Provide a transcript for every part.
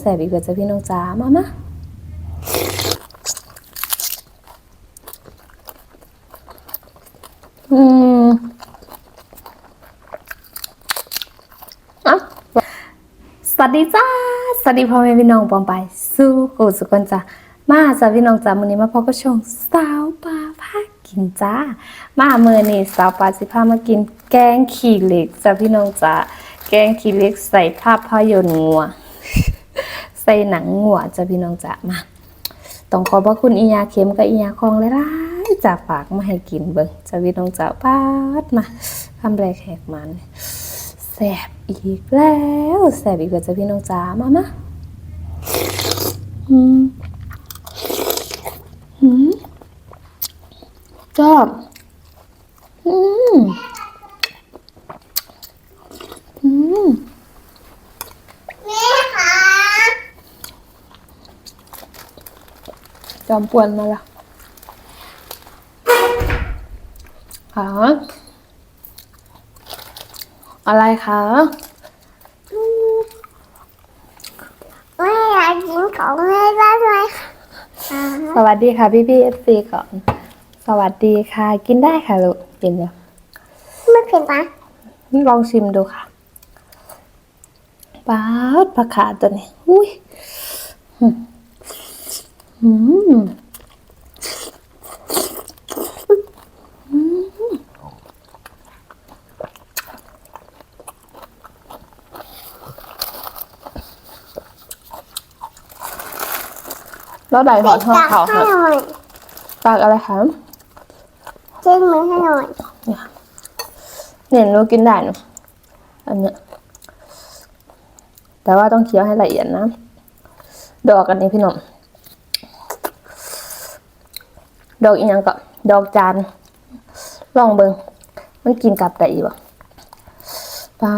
แสบอีกเกิดจะพี่น้องจ๋ามามาอืมอะสวัสดีจ้า สวัสดีพ่อแม่พี่น้องปองไป สู้กูสุกันจ้ามาจ้าพี่น้องจ้ามื้อนี้มาพบกับช่องสาวปลาพากินจ้า มาเมื่อนี้สาวปลาสิพามากินแกงขี้เหล็กจ้าพี่น้องจ้าแกงขี้เหล็กใส่ภาพยนตร์งัว ส่หนังงัวจ้าพี่น้องจ้ามาต้องขอบพระคุณอียาเข็มกับอียาคองเลยล่ะจากปากมาให้กินเบิ่งจ้าพี่น้องจ้าปาดมาทำแรกแขกมันแสบอีกแล้วแสบอีกแล้วจ้าพี่น้องจ้ามามาอืมอืมชอบอืมอืม แม่คะ จอมปวนมาละคะอะไรคะแม่อยากกินของแม่ได้ไหมคะสวัสดีค่ะพี่พี่เอฟซีก่อน สวัสดีค่ะ กินได้ค่ะลูกกินเดี๋ยวไม่เผ็ดนะลองชิมดูค่ะป๊าดผักขาดตัวนี้อุ้ย อืมอืมแล้วไหนหอทอดเขาให้ค่ะหน่อยปากอะไรคะเช็ดมือให้หน่อยเนี่ยหนูกินได้หนูอันเนี้ยแต่ว่าต้องเคี้ยวให้ละเอียดนะดอกอันนี้พี่หนุ่ม ดอกอีกอย่างก็ดอกจานลองเบิงมันกินกลับได้อีบ่ป้า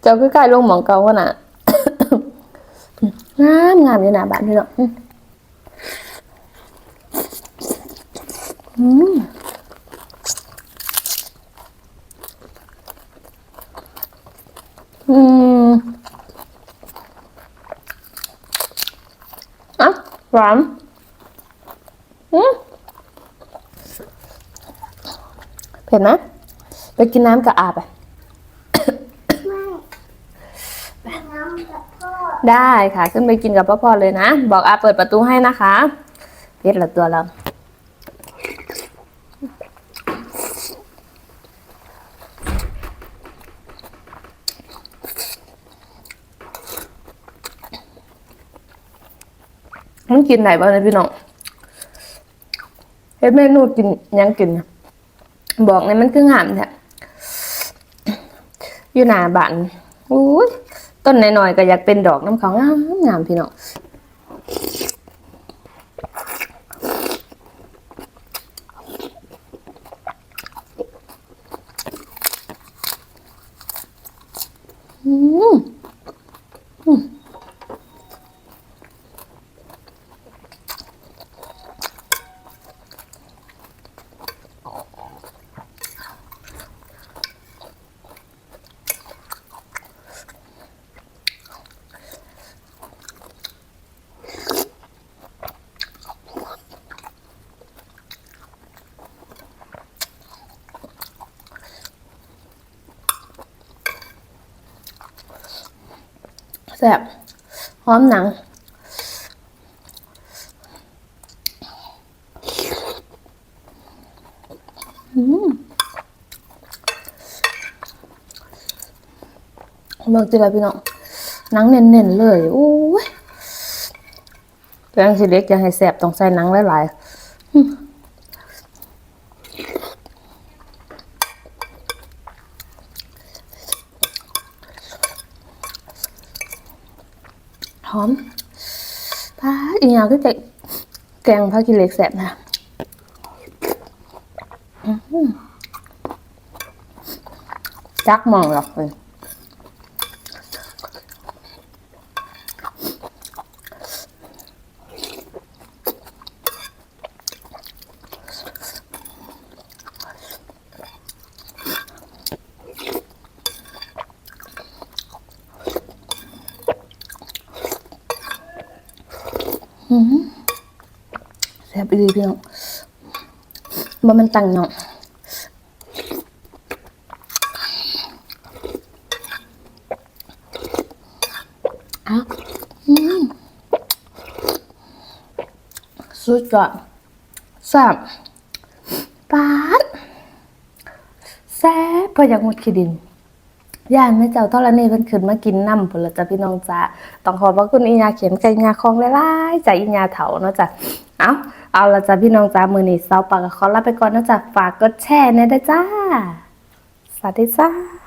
เจ้าคือใกล้ลงหมองเก่าว่านะงามงามอยู่หน้าบ้านพี่หนุ่มอืมอืม หวานอืมเผ็ดไหมไปกินน้ำกับอาไปไม่น้ำกับพ่อได้ค่ะ ขึ้นไปกินกับพ่อๆเลยนะ บอกอาเปิดประตูให้นะคะเผ็ดละตัวเรา มันกินไหนบ้างนะพี่น้องเฮ็ดเมนูกินยังกินนะบอกเลยมันคืองามแท้อยู่หน้าบ้านอุ้ยต้นหน่อยๆก็อยากเป็นดอกน้ำเขางามงามพี่น้อง ซ่บหอมหนังอืมเบิกจีไรพี่น้องหนังเน้นๆเลยโอ้ยแกงสิเล็กจะให้แซ่บต้องใส่หนังหลายๆ อมป้าอีหยาก็จะแกงผักกิเหล็กแสบนะจักมองหรอกเลย แซ่บอีพี่น้องบ่มันตังเนาะอ้าวอืมสุดยอดแซ่บปาดแซ่บพออยากหมดขีดิน ย่านแม่เจ้าทอดนี่เพิ่นขึ้นมากินน้ำพุ่นละจ้ะพี่น้องจ้าต้องขอบพระคุณอีญาเขียนไก่ญาคองหลายๆจ้ะอีญาเถาเนาะจ้ะเอาเอาละจ้ะพี่น้องจ้ามื้อนี้เซาปากก็ขอลาไปก่อนเนาะจ้ะฝากกดแชร์แน่เด้จ้าสวัสดีจ้า